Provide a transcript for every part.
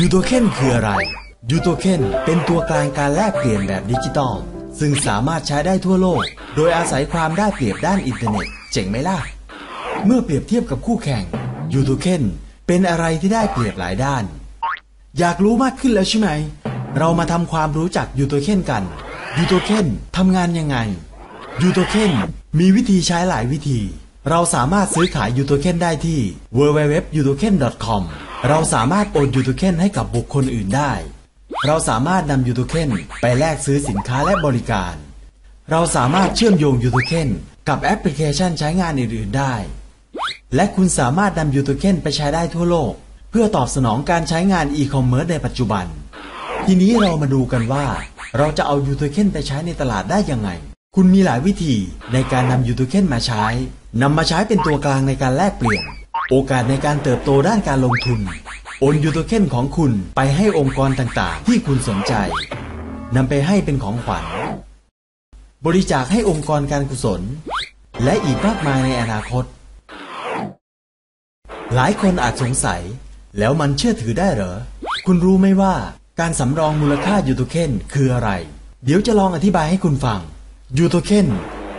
ยูโทเคนคืออะไร ยูโทเคนเป็นตัวกลางการแลกเปลี่ยนแบบดิจิตอล ซึ่งสามารถใช้ได้ทั่วโลก โดยอาศัยความได้เปรียบด้านอินเทอร์เน็ต เจ๋งไหมล่ะ เมื่อเปรียบเทียบกับคู่แข่ง ยูโทเคนเป็นอะไรที่ได้เปรียบหลายด้าน อยากรู้มากขึ้นแล้วใช่ไหม เรามาทำความรู้จักยูโทเคนกัน ยูโทเคนทำงานยังไง ยูโทเคนมีวิธีใช้หลายวิธี เราสามารถซื้อขายยูโทเคนได้ที่ www.utoken.com เราสามารถโอนยูโทเคนให้กับบุคคลอื่นได้ เราสามารถนำยูโทเคนไปแลกซื้อสินค้าและบริการ เราสามารถเชื่อมโยงยูโทเคนกับแอปพลิเคชันใช้งานอื่นๆได้ และคุณสามารถนำยูโทเคนไปใช้ได้ทั่วโลก เพื่อตอบสนองการใช้งานอีคอมเมิร์ซในปัจจุบัน ทีนี้เรามาดูกันว่า เราจะเอายูโทเคนไปใช้ในตลาดได้ยังไง คุณมีหลายวิธีในการนำยูโทเคนมาใช้นำมาใช้เป็นตัวกลางในการแลกเปลี่ยน โอกาสในการเติบโตด้านการลงทุน โอนยูโทเค็นของคุณไปให้องค์กรต่างๆ ที่คุณสนใจนำไปให้เป็นของขวัญ บริจาคให้องค์กรการกุศล และอีกมากมายในอนาคต หลายคนอาจสงสัย แล้วมันเชื่อถือได้เหรอ คุณรู้ไหมว่าการสำรองมูลค่ายูโทเค็นคืออะไร เดี๋ยวจะลองอธิบายให้คุณฟังยูโทเค็น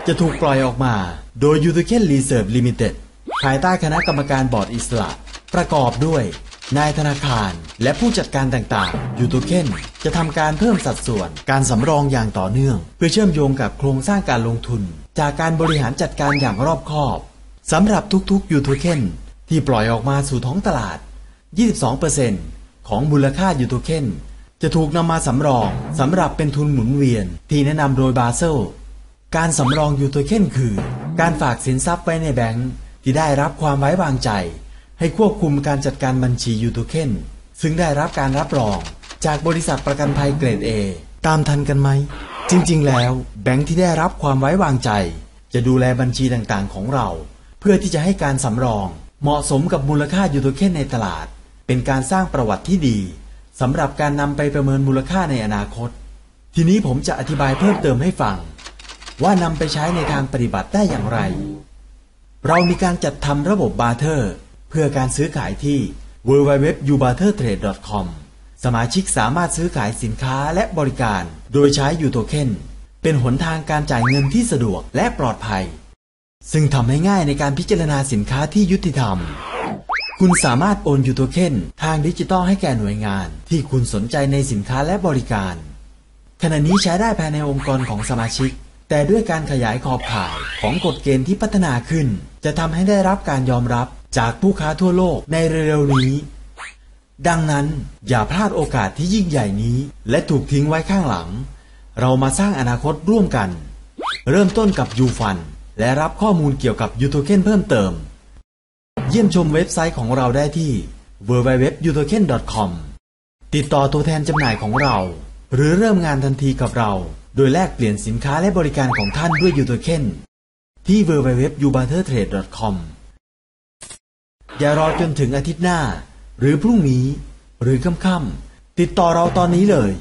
จะถูกปล่อยออกมา โดยยูโทเค็นรีเซิร์ฟลิมิเต็ด ภายใต้คณะกรรมการบอร์ดอิสระ ประกอบด้วย นายธนาคารและผู้จัดการต่างๆ ยูโทเคนจะทำการเพิ่มสัดส่วนการสำรองอย่างต่อเนื่อง เพื่อเชื่อมโยงกับโครงสร้างการลงทุน จากการบริหารจัดการอย่างรอบคอบสำหรับทุกๆยูโทเคนที่ปล่อยออกมาสู่ท้องตลาด 22%ของมูลค่ายูโทเคนจะถูกนำมาสำรองสำหรับเป็นทุนหมุนเวียนที่แนะนำโดยบาเซล การสำรองยูโทเคนคือ การฝากสินทรัพย์ไว้ในแบงก์ ที่ได้รับความไว้วางใจ ให้ควบคุมการจัดการบัญชียูโทเคนซึ่งได้รับการรับรองจากบริษัทประกันภัยเกรด A ตามทันกันไหม จริง ๆ แล้ว แบงก์ที่ได้รับความไว้วางใจ จะดูแลบัญชีต่างๆ ของเรา เพื่อที่จะให้การสำรอง เหมาะสมกับมูลค่ายูโทเคนในตลาด เป็นการสร้างประวัติที่ดีสำหรับการนำไปประเมินมูลค่าในอนาคต ทีนี้ผมจะอธิบายเพิ่มเติมให้ฟัง ว่านำไปใช้ในทางปฏิบัติได้อย่างไร เรามีการจัดทำระบบบาร์เทอร์ เพื่อการซื้อขายที่ www.ubartertrade.com สมาชิกสามารถซื้อขายสินค้าและบริการ โดยใช้ยูโทเค็นเป็นหนทางการจ่ายเงินที่สะดวกและปลอดภัย ซึ่งทำให้ง่ายในการพิจารณาสินค้าที่ยุติธรรม คุณสามารถโอนยูโทเค็นทางดิจิตอลให้แก่หน่วยงาน ที่คุณสนใจในสินค้าและบริการ ขณะนี้ใช้ได้ภายในองค์กรของสมาชิก แต่ด้วยการขยายขอบข่ายของกฎเกณฑ์ที่พัฒนาขึ้น จะทำให้ได้รับการยอมรับจากผู้ค้าทั่วโลกในเร็วๆนี้ ดังนั้นอย่าพลาดโอกาสที่ยิ่งใหญ่นี้ และถูกทิ้งไว้ข้างหลัง เรามาสร้างอนาคตร่วมกัน เริ่มต้นกับยูฟันและรับข้อมูลเกี่ยวกับยูโทเคนเพิ่มเติม เยี่ยมชมเว็บไซต์ของเราได้ที่ www.utoken.com ติดต่อตัวแทนจำหน่ายของเรา หรือเริ่มงานทันทีกับเรา โดยแลกเปลี่ยนสินค้าและบริการของท่านด้วยยูโทเคนที่ www.ubartertrade.com อย่ารอจนถึงอาทิตย์หน้า หรือพรุ่งนี้ หรือค่ำๆติดต่อเราตอนนี้เลย